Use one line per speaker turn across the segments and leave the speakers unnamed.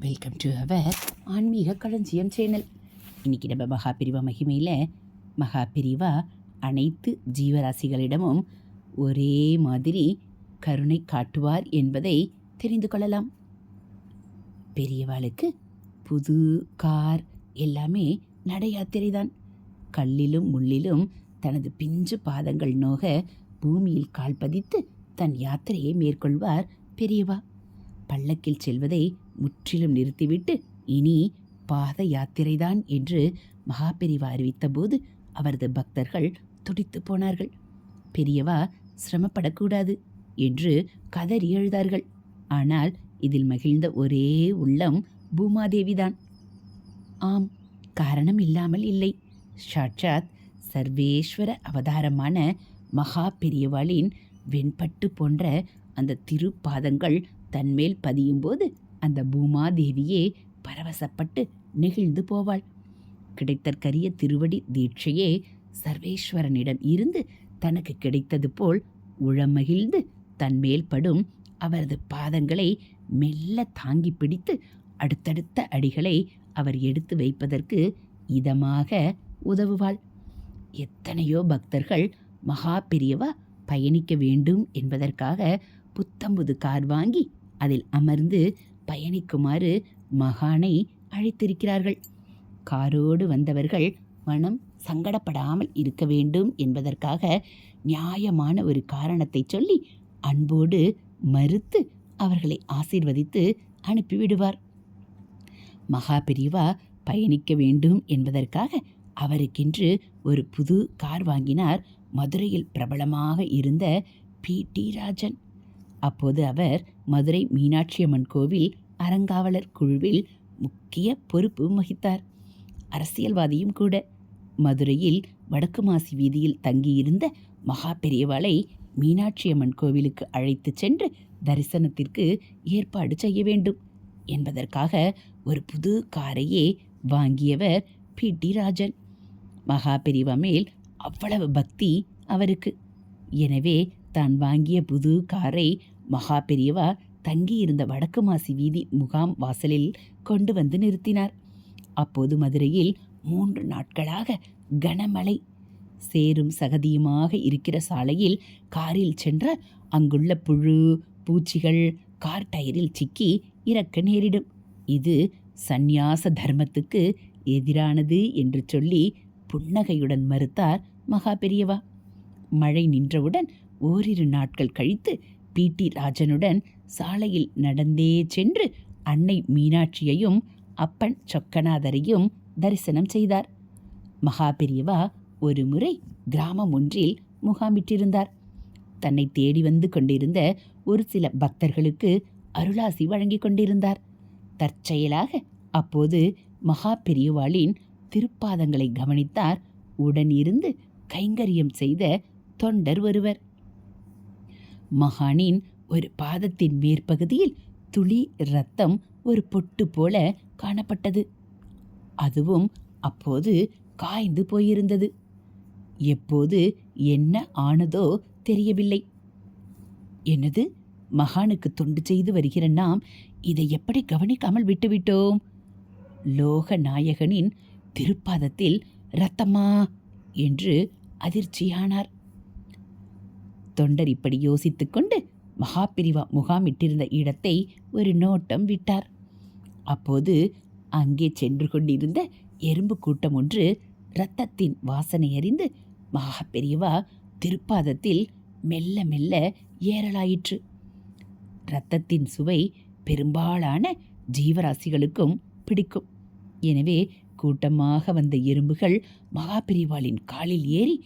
Welcome to our ஆன்மீக களஞ்சியம் channel இன்னைக்கு நம்ம மகா பிரிவா மகிமையில் மகா பிரிவா அனைத்து ஜீவராசிகளிடமும் ஒரே மாதிரி கருணை காட்டுவார் என்பதை தெரிந்து கொள்ளலாம். பெரியவாளுக்கு புது கார் எல்லாமே நட யாத்திரைதான் கல்லிலும் முள்ளிலும் தனது பிஞ்சு பாதங்கள் நோக பூமியில் கால் பதித்து தன் யாத்திரையை மேற்கொள்வார் பெரியவா. பல்லக்கில் செல்வதை முற்றிலும் நிறுத்திவிட்டு இனி பாத யாத்திரைதான் என்று மகாபெரிவா அறிவித்தபோது அவரது பக்தர்கள் துடித்து போனார்கள். பெரியவா சிரமப்படக்கூடாது என்று கதறி எழுதார்கள். ஆனால் இதில் மகிழ்ந்த ஒரே உள்ளம் பூமாதேவிதான். ஆம் காரணம் இல்லாமல் இல்லை. சாட்சாத் சர்வேஸ்வர அவதாரமான மகா பெரியவாளின் வெண்பட்டு போன்ற அந்த திருப்பாதங்கள் தன்மேல் பதியும்போது அந்த பூமாதேவியே பரவசப்பட்டு நெகிழ்ந்து போவாள். கிடைத்தற்கரிய திருவடி தீட்சையே சர்வேஸ்வரனிடம் இருந்து தனக்கு கிடைத்தது போல் உளமகிழ்ந்து தன்மேல் படும் அவரது பாதங்களை மெல்ல தாங்கி பிடித்து அடுத்தடுத்த அடிகளை அவர் எடுத்து வைப்பதற்கு இதமாக உதவுவாள். எத்தனையோ பக்தர்கள் மகா பெரியவா பயணிக்க வேண்டும் என்பதற்காக புத்தம்புது கார் வாங்கி அதில் அமர்ந்து பயணிக்குமாறு மகானை அழைத்திருக்கிறார்கள். காரோடு வந்தவர்கள் மனம் சங்கடப்படாமல் இருக்க வேண்டும் என்பதற்காக நியாயமான ஒரு காரணத்தை சொல்லி அன்போடு மறுத்து அவர்களை ஆசீர்வதித்து அனுப்பிவிடுவார். மகா பிரிவா பயணிக்க வேண்டும் என்பதற்காக அவருக்கென்று ஒரு புது கார் வாங்கினார். மதுரையில் பிரபலமாக இருந்த பி டி ராஜன். அப்போது அவர் மதுரை மீனாட்சியம்மன் கோவில் அறங்காவலர் குழுவில் முக்கிய பொறுப்பு வகித்தார். அரசியல்வாதியும் கூட. மதுரையில் வடக்கு மாசி வீதியில் தங்கியிருந்த மகா பெரியவாளை மீனாட்சியம்மன் கோவிலுக்கு அழைத்துச் சென்று தரிசனத்திற்கு ஏற்பாடு செய்ய வேண்டும். என்பதற்காக ஒரு புது காரையே வாங்கியவர் பி டி ராஜன். மகா பெரியவா மேல் அவ்வளவு பக்தி அவருக்கு. எனவே தான் வாங்கிய புது காரை மகா பெரியவா தங்கியிருந்த வடக்கு மாசி வீதி முகாம் வாசலில் கொண்டு வந்து நிறுத்தினார். அப்போது மதுரையில் மூன்று நாட்களாக கனமழை. சேரும் சகதியுமாக இருக்கிற சாலையில் காரில் சென்ற அங்குள்ள புழு பூச்சிகள் கார் டயரில் சிக்கி இறக்க நேரிடும். இது சந்நியாச தர்மத்துக்கு எதிரானது என்று சொல்லி புன்னகையுடன் மறுத்தார் மகா பெரியவா. மழை நின்றவுடன் ஓரிரு நாட்கள் கழித்து பிடி ராஜனுடன் சாலையில் நடந்தே சென்று அன்னை மீனாட்சியையும் அப்பன் சொக்கநாதரையும் தரிசனம் செய்தார். மகா பெரியவா ஒரு முறை கிராமம் ஒன்றில் முகாமிட்டிருந்தார். தன்னை தேடி வந்து கொண்டிருந்த ஒரு சில பக்தர்களுக்கு அருளாசி வழங்கிக் கொண்டிருந்தார். தற்செயலாக அப்போது மகா பெரியவாளின் திருப்பாதங்களை கவனித்தார். உடனிருந்து கைங்கரியம் செய்த தொண்டர் ஒருவர். மகானின் ஒரு பாதத்தின் மேற்பகுதியில் துளி ரத்தம் ஒரு பொட்டு போல காணப்பட்டது. அதுவும் அப்போது காய்ந்து போயிருந்தது. எப்போது என்ன ஆனதோ தெரியவில்லை. என்னது? மகானுக்கு தொண்டு செய்து வருகிற நாம் இதை எப்படி கவனிக்காமல் விட்டுவிட்டோம்? லோக நாயகனின் திருப்பாதத்தில் ரத்தமா என்று அதிர்ச்சியானார். தொண்டர் இப்படி யோசித்துக்கொண்டு மகாபிரிவா முகாமிட்டிருந்த இடத்தை ஒரு நோட்டம் விட்டார். அப்போது அங்கே சென்று கொண்டிருந்த எறும்பு கூட்டம் ஒன்று இரத்தத்தின் வாசனை அறிந்து மகாபெரியவா திருப்பாதத்தில் மெல்ல மெல்ல ஏறலாயிற்று. இரத்தத்தின் சுவை பெரும்பாலான ஜீவராசிகளுக்கும் பிடிக்கும். எனவே கூட்டமாக வந்த எறும்புகள் மகாபிரிவாளின் காலில் ஏறி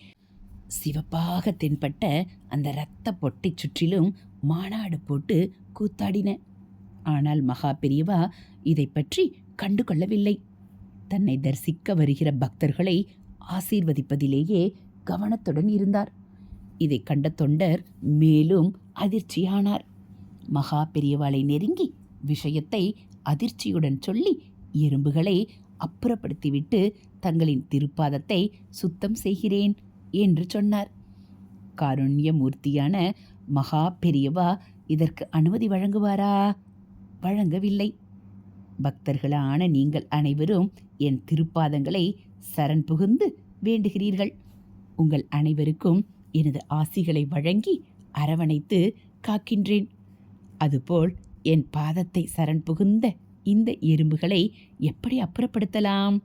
சிவப்பாக தென்பட்ட அந்த இரத்த பொட்டை சுற்றிலும் மாநாடு போட்டு கூத்தாடின. ஆனால் மகா பெரியவா இதை பற்றி கண்டு கொள்ளவில்லை தன்னை தரிசிக்க வருகிற பக்தர்களை ஆசீர்வதிப்பதிலேயே கவனத்துடன் இருந்தார். இதை கண்ட தொண்டர் மேலும் அதிர்ச்சியானார். மகா பெரியவாளை நெருங்கி விஷயத்தை அதிர்ச்சியுடன் சொல்லி எறும்புகளை அப்புறப்படுத்திவிட்டு தங்களின் திருப்பாதத்தை சுத்தம் செய்கிறேன். என்று சொன்னார். காருண்யமூர்த்தியான மகா பெரியவா இதற்கு அனுமதி வழங்குவாரா? வழங்கவில்லை. பக்தர்களான நீங்கள் அனைவரும் என் திருப்பாதங்களை சரண் புகுந்து வேண்டுகிறீர்கள். உங்கள் அனைவருக்கும் எனது ஆசிகளை வழங்கி அரவணைத்து காக்கின்றேன். அதுபோல் என் பாதத்தை சரண் புகுந்த இந்த எறும்புகளை எப்படி அப்புறப்படுத்தலாம்?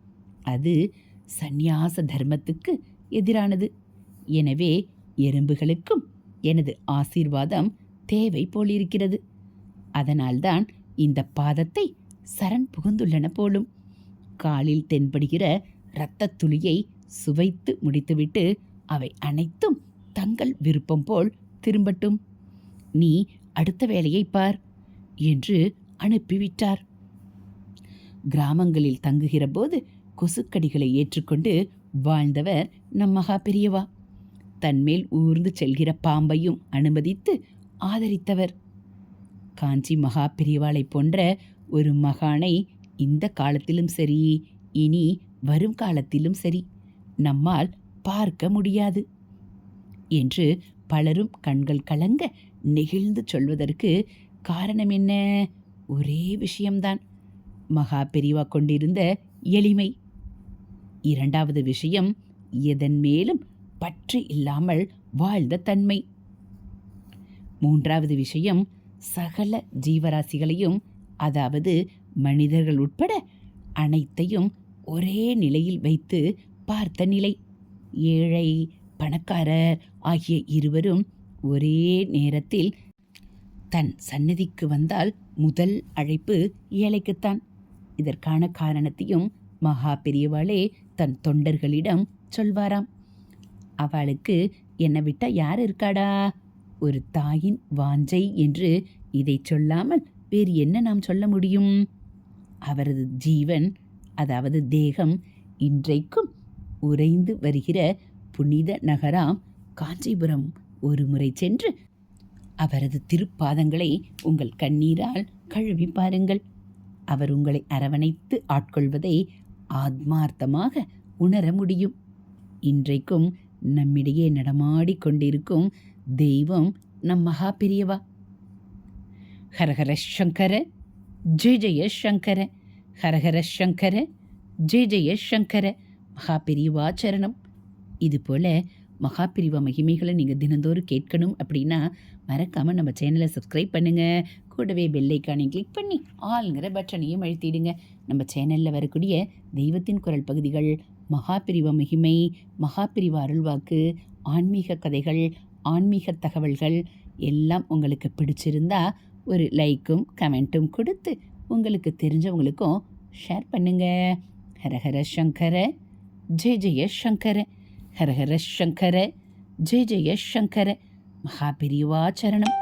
அது சந்நியாச தர்மத்துக்கு எதிரானது. எனவே எறும்புகளுக்கும் எனது ஆசீர்வாதம் தேவை போலிருக்கிறது. அதனால்தான் இந்த பாதத்தை சரண் புகுந்துள்ளன போலும். காலில் தென்படுகிற இரத்தத் துளியை சுவைத்து முடித்துவிட்டு அவை அனைத்தும் தங்கள் விருப்பம் போல் திரும்பட்டும். நீ அடுத்த வேலையை பார் என்று அனுப்பிவிட்டார். கிராமங்களில் தங்குகிற போது கொசுக்கடிகளை ஏற்றுக்கொண்டு வாழ்ந்தவர் நம் மகா பெரியவா. தன்மேல் ஊர்ந்து செல்கிற பாம்பையும் அனுமதித்து ஆதரித்தவர். காஞ்சி மகா பெரியவாளை போன்ற ஒரு மகானை இந்த காலத்திலும் சரி இனி வரும் காலத்திலும் சரி நம்மால் பார்க்க முடியாது என்று பலரும் கண்கள் கலங்க நெகிழ்ந்து சொல்வதற்கு காரணம் என்ன? ஒரே விஷயம்தான். மகா பெரிவா கொண்டிருந்த எளிமை. இரண்டாவது விஷயம் எதன் மேலும் பற்று இல்லாமல் வாழ்ந்த தன்மை. மூன்றாவது விஷயம் சகல ஜீவராசிகளையும் அதாவது மனிதர்கள் உட்பட அனைத்தையும் ஒரே நிலையில் வைத்து பார்த்த நிலை. ஏழை பணக்காரர் ஆகிய இருவரும் ஒரே நேரத்தில் தன் சந்நிதிக்கு வந்தால் முதல் அழைப்பு ஏழைக்குத்தான். இதற்கான காரணத்தையும் மகா பெரியவாளே தன் தொண்டர்களிடம் சொல்வாராம். அவளுக்கு என்னை விட்டால் யார் இருக்காடா? ஒரு தாயின் வாஞ்சை என்று இதை சொல்லாமல் வேறு என்ன நாம் சொல்ல முடியும்? அவரது ஜீவன் அதாவது தேகம் இன்றைக்கும் உறைந்து வருகிற புனித நகராம் காஞ்சிபுரம். ஒரு முறை சென்று அவரது திருப்பாதங்களை உங்கள் கண்ணீரால் கழுவி பாருங்கள். அவர் உங்களை அரவணைத்து ஆட்கொள்வதை ஆத்மார்த்தமாக உணர முடியும். இன்றைக்கும் நம்மிடையே நடமாடிக்கொண்டிருக்கும் தெய்வம் நம் மகா பெரியவா ஹரஹர சங்கர ஜெய ஜெய சங்கர ஹரஹர சங்கர ஜெய ஜெய சங்கர மகா பெரியவா சரணம். இதுபோல் மகா மகிமைகளை நீங்கள் தினந்தோறும் கேட்கணும் அப்படின்னா மறக்காமல் நம்ம சேனலை சப்ஸ்கிரைப் பண்ணுங்கள் கூடவே பெல்லைக்கானையும் கிளிக் பண்ணி ஆளுங்கிற பட்டனையும் அழுத்திடுங்க. நம்ம சேனலில் வரக்கூடிய தெய்வத்தின் குரல் பகுதிகள் மகாபிரிவ மகிமை மகாபிரிவ அருள்வாக்கு ஆன்மீக கதைகள் ஆன்மீக தகவல்கள் எல்லாம் உங்களுக்கு பிடிச்சிருந்தா ஒரு லைக்கும் கமெண்ட்டும் கொடுத்து உங்களுக்கு தெரிஞ்சவங்களுக்கும் ஷேர் பண்ணுங்க. ஹரஹர சங்கர ஜெய ஜெய சங்கர ஹரஹர சங்கர ஜெய ஜெய சங்கர மகா சரணம்